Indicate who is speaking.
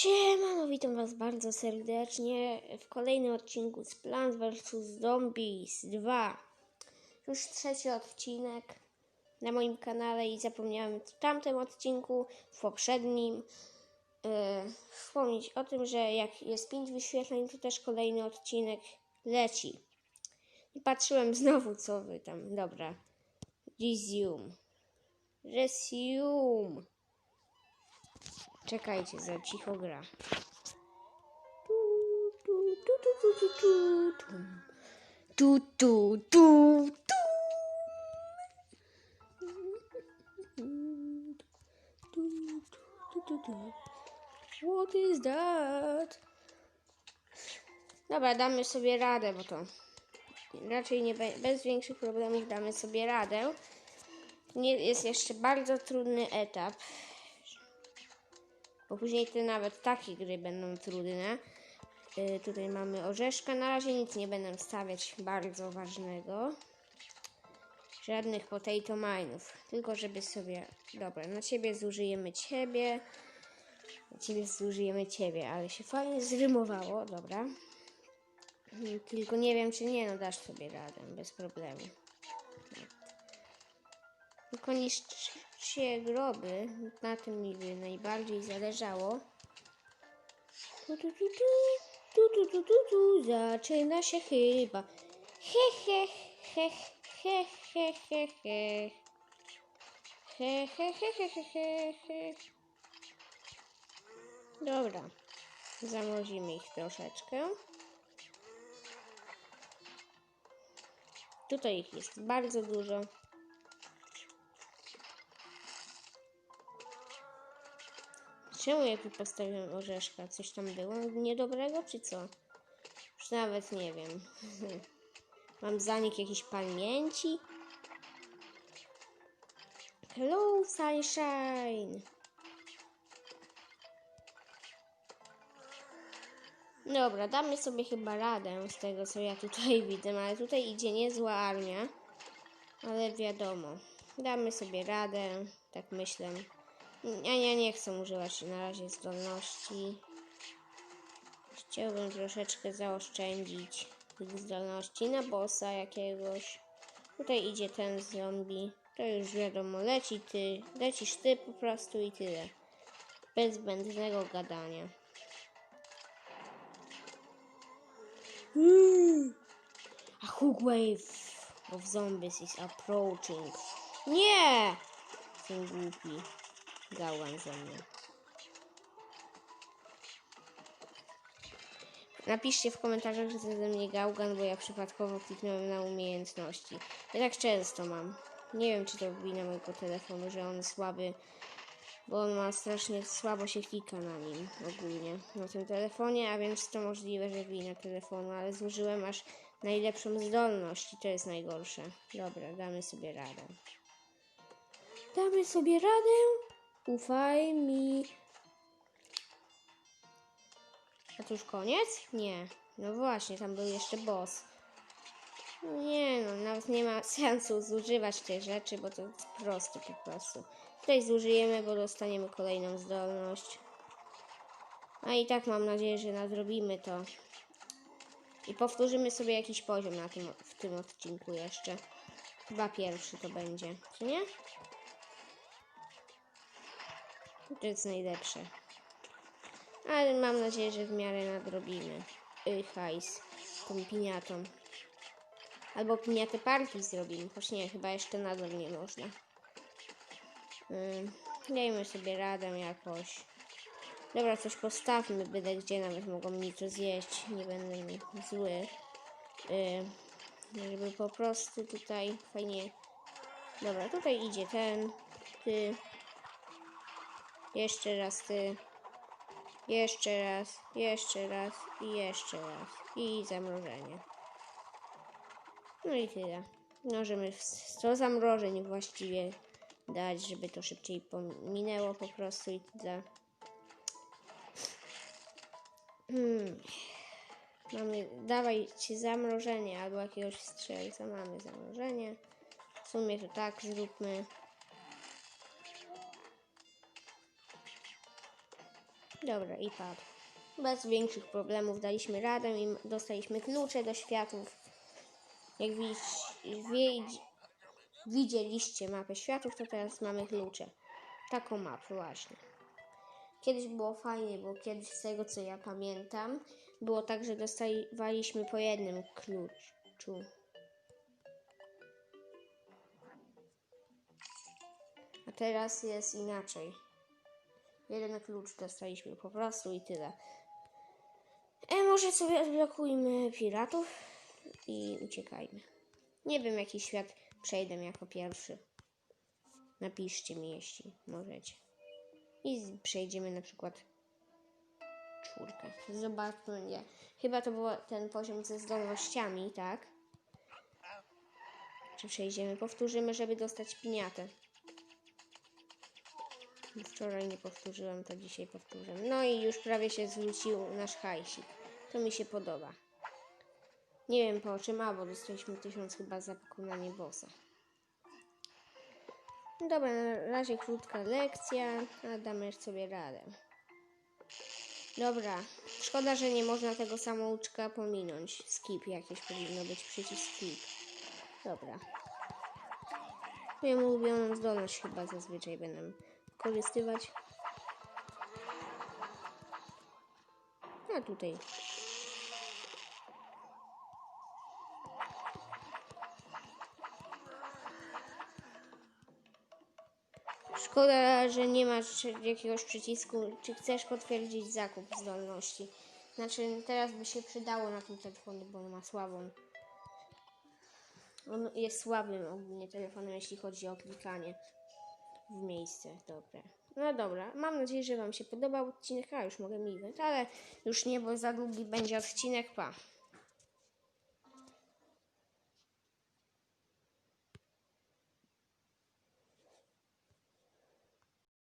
Speaker 1: Siemano, witam was bardzo serdecznie w kolejnym odcinku z Plants vs Zombies 2. Już trzeci odcinek na moim kanale i zapomniałem w tamtym odcinku, w poprzednim, yy, wspomnieć o tym, że jak jest 5 wyświetleń, to też kolejny odcinek leci. I patrzyłem znowu, co wy tam. Dobra. Resume. Resume. Czekajcie, za cicho gra. Tu, tu, tu, tu. What is that? Dobra, damy sobie radę, bo to raczej nie be, bez większych problemów damy sobie radę. Nie, jest jeszcze bardzo trudny etap bo później te nawet takie gry będą trudne. Y, tutaj mamy orzeszka. Na razie nic nie będę stawiać bardzo ważnego. Żadnych potato mine'ów. Tylko żeby sobie... Dobra, na ciebie zużyjemy ciebie. Na ciebie zużyjemy ciebie, ale się fajnie zrymowało. Dobra. Tylko nie wiem, czy nie, no dasz sobie radę, bez problemu. Tylko się groby. Na tym mi najbardziej zależało. Tu, tu, tu, tu, tu, tu, tu, tu, zaczyna się chyba. He, he, he, he, he, he, he. He, he, he, he, he, he, he. Dobra. Zamrozimy ich troszeczkę. Tutaj ich jest bardzo dużo. Czemu ja tu postawiłem orzeszka? Coś tam było niedobrego, czy co? Już nawet nie wiem. Mam zanik jakiejś pamięci? Hello, sunshine! Dobra, damy sobie chyba radę z tego, co ja tutaj widzę, ale tutaj idzie niezła armia. Ale wiadomo, damy sobie radę, tak myślę. Ja, ja nie chcę używać na razie zdolności. Chciałbym troszeczkę zaoszczędzić tych zdolności na bossa jakiegoś. Tutaj idzie ten zombie. To już wiadomo, leci ty, lecisz ty po prostu i tyle. Bez zbędnego gadania. Mm. A hook wave of zombies is approaching. Nie! Ten głupi. Gałgan ze mnie. Napiszcie w komentarzach, że to ze mnie gałgan, bo ja przypadkowo kliknąłem na umiejętności. Ja tak często mam. Nie wiem, czy to wina mojego telefonu, że on słaby, bo on ma strasznie słabo się klika na nim ogólnie, na tym telefonie, a więc to możliwe, że wina telefonu, ale zużyłem aż najlepszą zdolność i to jest najgorsze. Dobra, damy sobie radę. Damy sobie radę? Ufaj mi. A to już koniec? Nie. No właśnie, tam był jeszcze boss. Nie no, nawet nie ma sensu zużywać tej rzeczy, bo to jest proste po prostu. Tutaj zużyjemy, bo dostaniemy kolejną zdolność. A i tak mam nadzieję, że nadrobimy to. I powtórzymy sobie jakiś poziom na tym, w tym odcinku jeszcze. Chyba pierwszy to będzie, czy nie? To jest najlepsze. Ale mam nadzieję, że w miarę nadrobimy. Y, hajs. Tą piniatą. Albo piniatę partii zrobimy. Choć nie, chyba jeszcze nadal nie można. Yy, dajmy sobie radę jakoś. Dobra, coś postawmy, byle gdzie nawet mogą mi to zjeść. Nie będę mi zły. Yy, żeby po prostu tutaj fajnie... Dobra, tutaj idzie ten, ty, jeszcze raz ty. Jeszcze raz, jeszcze raz i jeszcze raz. I zamrożenie. No i tyle. Możemy w- to zamrożeń właściwie dać, żeby to szybciej pominęło po prostu i tyle. Hmm. Mamy, dawajcie zamrożenie albo jakiegoś strzelca. Mamy zamrożenie. W sumie to tak zróbmy. Dobra, i padł. Bez większych problemów daliśmy radę i dostaliśmy klucze do światów. Jak widzieliście mapę światów, to teraz mamy klucze. Taką mapę właśnie. Kiedyś było fajnie, bo kiedyś z tego co ja pamiętam, było tak, że dostawaliśmy po jednym kluczu. A teraz jest inaczej. Jeden klucz dostaliśmy po prostu i tyle. E, może sobie odblokujmy piratów i uciekajmy. Nie wiem, jaki świat przejdę jako pierwszy. Napiszcie mi, jeśli możecie. I przejdziemy na przykład czwórkę. Zobaczmy, nie. Chyba to był ten poziom ze zdolnościami, tak? Czy przejdziemy? Powtórzymy, żeby dostać piniatę. Wczoraj nie powtórzyłem, to dzisiaj powtórzę. No i już prawie się zwrócił nasz hajsik. To mi się podoba. Nie wiem po czym, a bo dostaliśmy tysiąc chyba za pokonanie bossa. Dobra, na razie krótka lekcja, a damy sobie radę. Dobra, szkoda, że nie można tego samouczka pominąć. Skip jakieś powinno być, przycisk skip. Dobra. Moją ulubioną zdolność chyba zazwyczaj będę wykorzystywać. A tutaj. Szkoda, że nie masz jakiegoś przycisku, czy chcesz potwierdzić zakup zdolności. Znaczy, teraz by się przydało na tym telefonie, bo on ma słabą. On jest słabym ogólnie telefonem, jeśli chodzi o klikanie w miejsce. Dobra. No dobra, mam nadzieję, że Wam się podobał odcinek, a już mogę miwać, ale już nie, bo za długi będzie odcinek, pa.